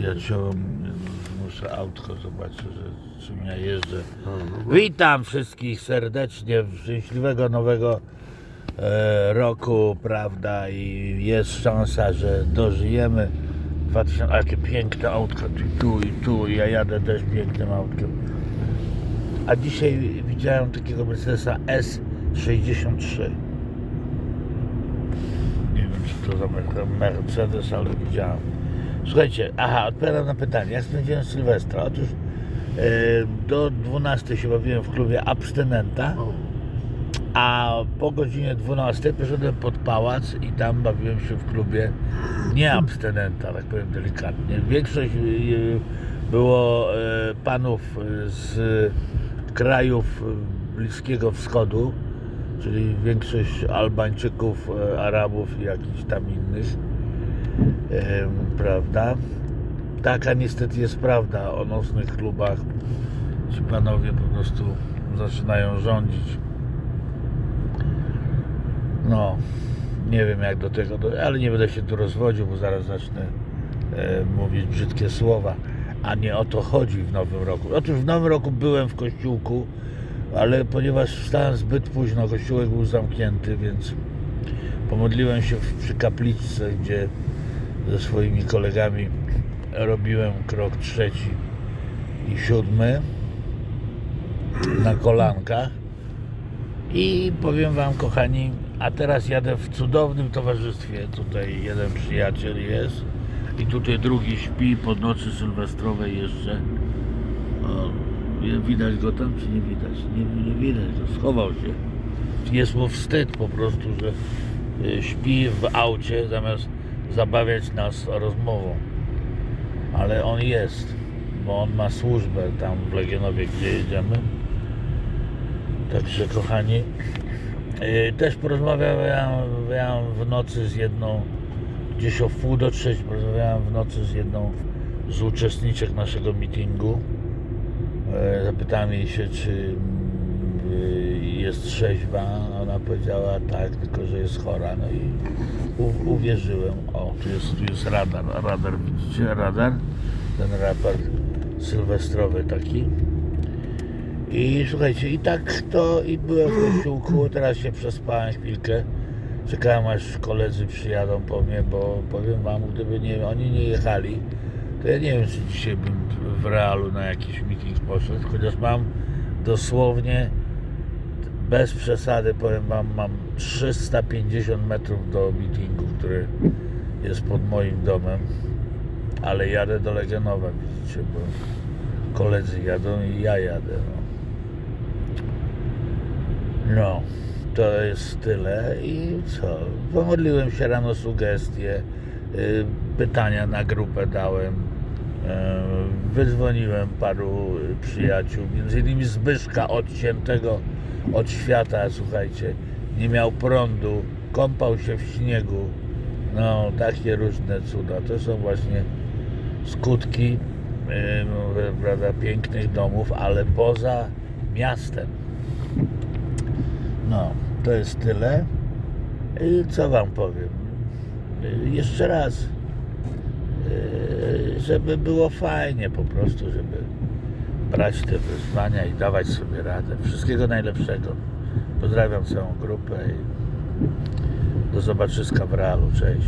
przyjaciołom muszę autko zobaczyć, że czym ja jeżdżę. Witam wszystkich serdecznie, szczęśliwego nowego e, roku, prawda, i jest szansa, że dożyjemy 2000, a jakie piękne autko, tu, tu i tu, ja jadę też pięknym autkiem. A dzisiaj widziałem takiego Mercedesa S63. Nie wiem, czy to za Mercedes, ale widziałem. Słuchajcie, aha, odpowiadam na pytanie. Jak spędziłem Sylwestra? Otóż e, do 12 się bawiłem w klubie Abstynenta, a po godzinie 12 poszedłem pod pałac i tam bawiłem się w klubie nie Abstynenta, tak powiem delikatnie. Większość e, było e, panów z krajów Bliskiego Wschodu, czyli większość Albańczyków, e, Arabów i jakichś tam innych prawda? Taka niestety jest prawda o nocnych klubach. Ci panowie po prostu zaczynają rządzić. No, nie wiem jak do tego, ale nie będę się tu rozwodził, bo zaraz zacznę e, mówić brzydkie słowa. A nie o to chodzi w nowym roku. Otóż w nowym roku byłem w kościółku, ale ponieważ wstałem zbyt późno, kościółek był zamknięty, więc pomodliłem się przy kapliczce, gdzie ze swoimi kolegami robiłem krok trzeci i siódmy na kolankach. I powiem Wam, kochani, a teraz jadę w cudownym towarzystwie. Tutaj jeden przyjaciel jest i tutaj drugi śpi po nocy sylwestrowej jeszcze. O, widać go tam, czy nie widać? Nie, nie widać go, schował się. Jest mu wstyd po prostu, że y, śpi w aucie zamiast zabawiać nas rozmową. Ale on jest, bo on ma służbę tam w Legionowie, gdzie jedziemy. Także kochani, yy, też porozmawiałem w nocy z jedną, gdzieś o wpół do trzeciej, porozmawiałem w nocy z jedną z uczestniczek naszego meetingu. E, Zapytałem jej się, czy jest trzeźwa. Ona powiedziała tak, tylko że jest chora. No i u, uwierzyłem. O, tu jest, tu jest radar. Radar, widzicie? Radar. Ten raport sylwestrowy taki. I słuchajcie, i tak to i byłem w kościółku, teraz się przespałem chwilkę. Czekałem aż koledzy przyjadą po mnie, bo powiem wam, gdyby nie, oni nie jechali, to ja nie wiem, czy dzisiaj bym w realu na jakiś meeting poszedł, chociaż mam dosłownie, bez przesady powiem wam, mam 350 metrów do meetingu, który jest pod moim domem, ale jadę do Legionowa, widzicie, bo koledzy jadą i ja jadę. No. No, to jest tyle i co? Pomodliłem się rano sugestie, y, pytania na grupę dałem, y, wydzwoniłem paru przyjaciół, między innymi Zbyszka odciętego od świata, słuchajcie, nie miał prądu, kąpał się w śniegu, no takie różne cuda, to są właśnie skutki y, no, prawda, pięknych domów, ale poza miastem. No, to jest tyle. I co Wam powiem? Y, Jeszcze raz, żeby było fajnie po prostu, żeby brać te wyzwania i dawać sobie radę. Wszystkiego najlepszego. Pozdrawiam całą grupę i do zobaczyska w realu. Cześć.